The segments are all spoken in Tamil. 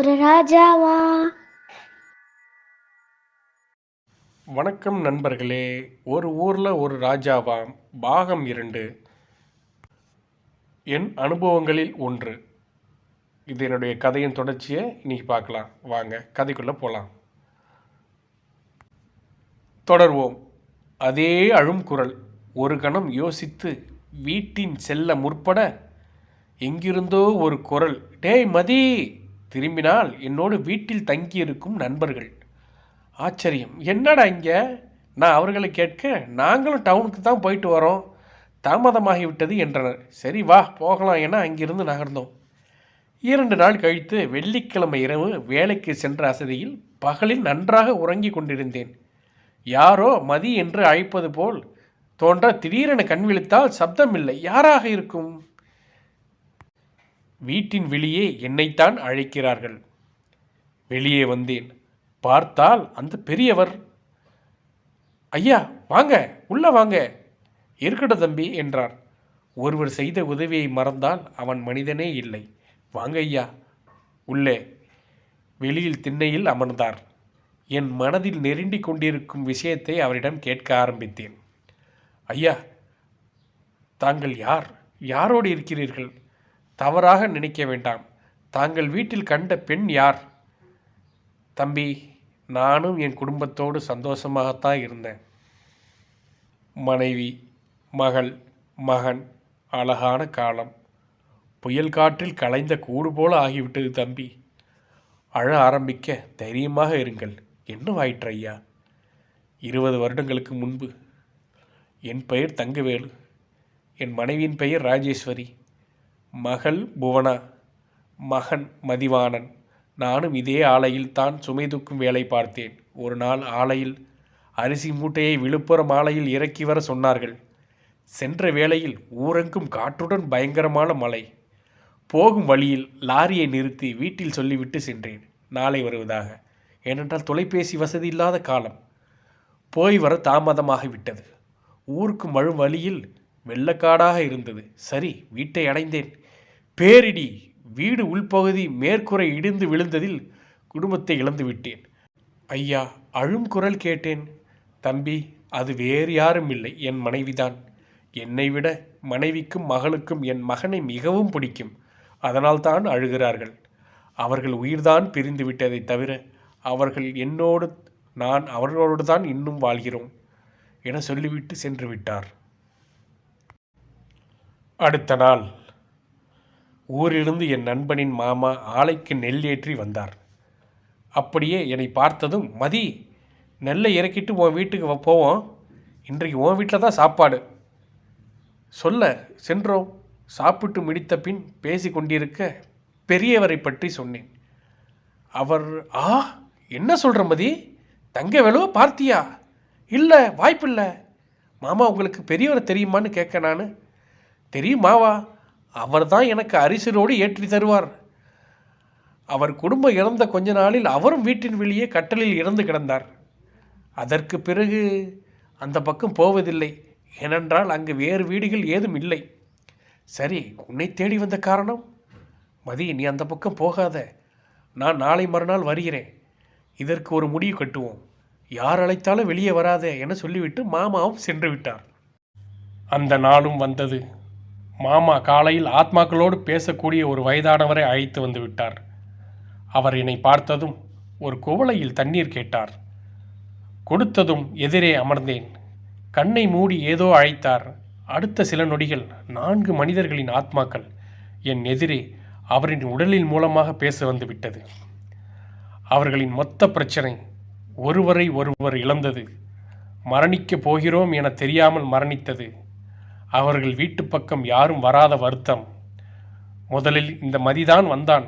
ஒரு ராஜாவா? வணக்கம் நண்பர்களே ஒரு ஊரில் ஒரு ராஜாவாம் பாகம் இரண்டு. என் அனுபவங்களில் ஒன்று. இது என்னுடைய கதையின் தொடர்ச்சியை இன்னைக்கு பார்க்கலாம். வாங்க கதைக்குள்ளே போகலாம் தொடர்வோம். அதே அழும் குரல். ஒரு கணம் யோசித்து வீட்டின் செல்ல முற்பட எங்கிருந்தோ ஒரு குரல். டேய் மதி! திரும்பினால் என்னோடு வீட்டில் தங்கியிருக்கும் நண்பர்கள். ஆச்சரியம். என்னடா இங்கே? நான் அவர்களை கேட்க நாங்களும் டவுனுக்கு தான் போயிட்டு வரோம். தாமதமாகிவிட்டது என்றனர். சரி வா போகலாம் என அங்கிருந்து நகர்ந்தோம். இரண்டு நாள் கழித்து வெள்ளிக்கிழமை இரவு வேலைக்கு சென்ற அசதியில் பகலில் நன்றாக உறங்கிக் கொண்டிருந்தேன். யாரோ மதி என்று அழைப்பது போல் தோன்ற திடீரென கண் விழித்தால் சப்தமில்லை யாராக இருக்கும்? வீட்டின் வெளியே என்னைத்தான் அழைக்கிறார்கள். வெளியே வந்தேன். பார்த்தால் அந்த பெரியவர் ஐயா வாங்க உள்ள வாங்க. இருக்கட தம்பி என்றார். ஒருவர் செய்த உதவியை மறந்தால் அவன் மனிதனே இல்லை. வாங்க ஐயா உள்ளே. வெளியில் திண்ணையில் அமர்ந்தார். என் மனதில் நெருண்டி கொண்டிருக்கும் விஷயத்தை அவரிடம் கேட்க ஆரம்பித்தேன். ஐயா தாங்கள் யார்? யாரோடு இருக்கிறீர்கள்? தவறாக நினைக்க வேண்டாம். தாங்கள் வீட்டில் கண்ட பெண் யார்? தம்பி நானும் என் குடும்பத்தோடு சந்தோஷமாகத்தான் இருந்தேன். மனைவி மகள் மகன் அழகான காலம். புயல் காற்றில் கலைந்த கூடு போல ஆகிவிட்டது தம்பி. அழ ஆரம்பிக்க தைரியமாக இருங்கள். என்னவாயிற்று ஐயா இருபது வருடங்களுக்கு முன்பு. என் பெயர் தங்கவேலு. என் மனைவியின் பெயர் ராஜேஸ்வரி. மகள் புவனா மகன் மதிவாணன். நானும் இதே ஆலையில் தான் சுமை தூக்கும் வேலை பார்த்தேன். ஒரு நாள் ஆலையில் அரிசி மூட்டையை விழுப்புரம் ஆலையில் இறக்கி வர சொன்னார்கள். சென்ற வேளையில் ஊரெங்கும் காற்றுடன் பயங்கரமான மழை. போகும் வழியில் லாரியை நிறுத்தி வீட்டில் சொல்லிவிட்டு சென்றேன். நாளை வருவதாக. ஏனென்றால் தொலைபேசி வசதி இல்லாத காலம். போய் வர தாமதமாகிவிட்டது ஊருக்கு மழும் வழியில் வெள்ளக்காடாக இருந்தது. சரி வீட்டை அடைந்தேன். பேரிடி வீடு உள்பகுதி மேற்கூரை இடிந்து விழுந்ததில் குடும்பத்தை இழந்து விட்டேன் ஐயா அழும் குரல் கேட்டேன். தம்பி அது வேறு யாரும் இல்லை. என் மனைவிதான். என்னை விட மனைவிக்கும் மகளுக்கும் என் மகனை மிகவும் பிடிக்கும். அதனால்தான் அழுகிறார்கள். அவர்கள் உயிர்தான் பிரிந்து விட்டதை தவிர அவர்கள் என்னோடு நான் அவர்களோடு தான் இன்னும் வாழ்கிறோம் என சொல்லிவிட்டு சென்று விட்டார். அடுத்த நாள் ஊரிலிருந்து என் நண்பனின் மாமா ஆலைக்கு நெல் ஏற்றி வந்தார். அப்படியே என்னை பார்த்ததும் மதி நெல்லை இறக்கிட்டு உன் வீட்டுக்கு வ- போவோம். இன்றைக்கு உன் வீட்டில் தான் சாப்பாடு. சொல்ல சென்றோம் சாப்பிட்டு முடித்த பின் பேசி கொண்டிருக்க பெரியவரை பற்றி சொன்னேன். அவர் ஆ என்ன சொல்கிற மதி? தங்க வேலோ பார்த்தியா? இல்லை வாய்ப்பில்லை. மாமா உங்களுக்கு பெரியவரை தெரியுமான்னு கேட்க நான். தெரியுமாவா? அவர் தான் எனக்கு அரிசனோடு ஏற்றி தருவார். அவர் குடும்பம் இறந்த கொஞ்ச நாளில் அவரும் வீட்டின் வெளியே கட்டலில் இறந்து கிடந்தார். அதற்கு பிறகு அந்த பக்கம் போவதில்லை. ஏனென்றால் அங்கு வேறு வீடுகள் ஏதும் இல்லை. சரி உன்னை தேடி வந்த காரணம்? மதி நீ அந்த பக்கம் போகாத. நான் நாளை மறுநாள் வருகிறேன். இதற்கு ஒரு முடிவு கட்டுவோம். யார் அழைத்தாலும் வெளியே வராதே என சொல்லிவிட்டு மாமாவும் சென்று விட்டார். அந்த நாளும் வந்தது. மாமா காலையில் ஆத்மாக்களோடு பேசக்கூடிய ஒரு வயதானவரை அழைத்து வந்து விட்டார். அவர் என்னை பார்த்ததும் ஒரு குவளையில் தண்ணீர் கேட்டார். கொடுத்ததும் எதிரே அமர்ந்தேன். கண்ணை மூடி ஏதோ அழைத்தார். அடுத்த சில நொடிகள் நான்கு மனிதர்களின் ஆத்மாக்கள் என் எதிரே அவரின் உடலின் மூலமாக பேச வந்து விட்டது. அவர்களின் மொத்த பிரச்சனை ஒருவரை ஒருவர் இழந்தது. மரணிக்கப் போகிறோம் என தெரியாமல் மரணித்தது. அவர்கள் வீட்டு பக்கம் யாரும் வராத வருத்தம். முதலில் இந்த மதிதான் வந்தான்.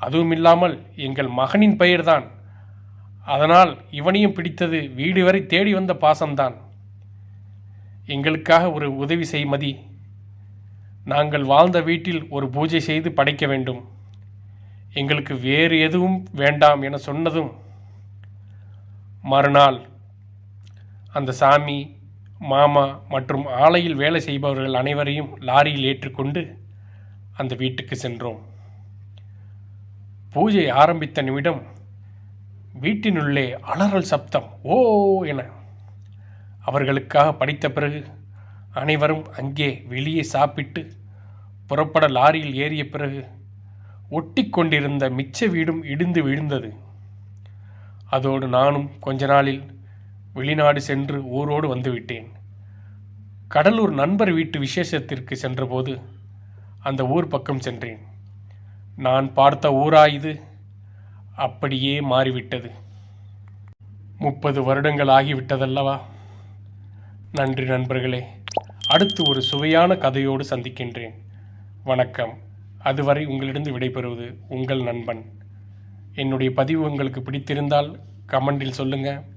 அதுவுமில்லாமல் எங்கள் மகனின் பெயர்தான். அதனால் இவனையும் பிடித்தது வீடு வரை தேடி வந்த பாசம்தான். எங்களுக்காக ஒரு உதவி செய் மதி. நாங்கள் வாழ்ந்த வீட்டில் ஒரு பூஜை செய்து படைக்க வேண்டும். எங்களுக்கு வேறு எதுவும் வேண்டாம் என சொன்னதும் மறுநாள் அந்த சாமி மாமா மற்றும் ஆலையில் வேலை செய்பவர்கள் அனைவரையும் லாரியில் ஏற்றுக்கொண்டு அந்த வீட்டுக்கு சென்றோம். பூஜை ஆரம்பித்த நிமிடம் வீட்டினுள்ளே அலறல் சப்தம் ஓ என. அவர்களுக்காக படித்த பிறகு அனைவரும் அங்கே வெளியே சாப்பிட்டு புறப்பட லாரியில் ஏறிய பிறகு ஒட்டி கொண்டிருந்த மிச்ச வீடும் இடிந்து விழுந்தது. அதோடு நானும் கொஞ்ச நாளில் வெளிநாடு சென்று ஊரோடு வந்துவிட்டேன். கடலூர் நண்பர் வீட்டு விசேஷத்திற்கு சென்றபோது அந்த ஊர் பக்கம் சென்றேன். நான் பார்த்த ஊரா இது? அப்படியே மாறிவிட்டது. முப்பது வருடங்கள் ஆகிவிட்டதல்லவா? நன்றி நண்பர்களே. அடுத்து ஒரு சுவையான கதையோடு சந்திக்கின்றேன். வணக்கம். அதுவரை உங்களிடம் விடைபெறுவது உங்கள் நண்பன். என்னுடைய பதிவு உங்களுக்கு பிடித்திருந்தால் கமெண்டில் சொல்லுங்கள்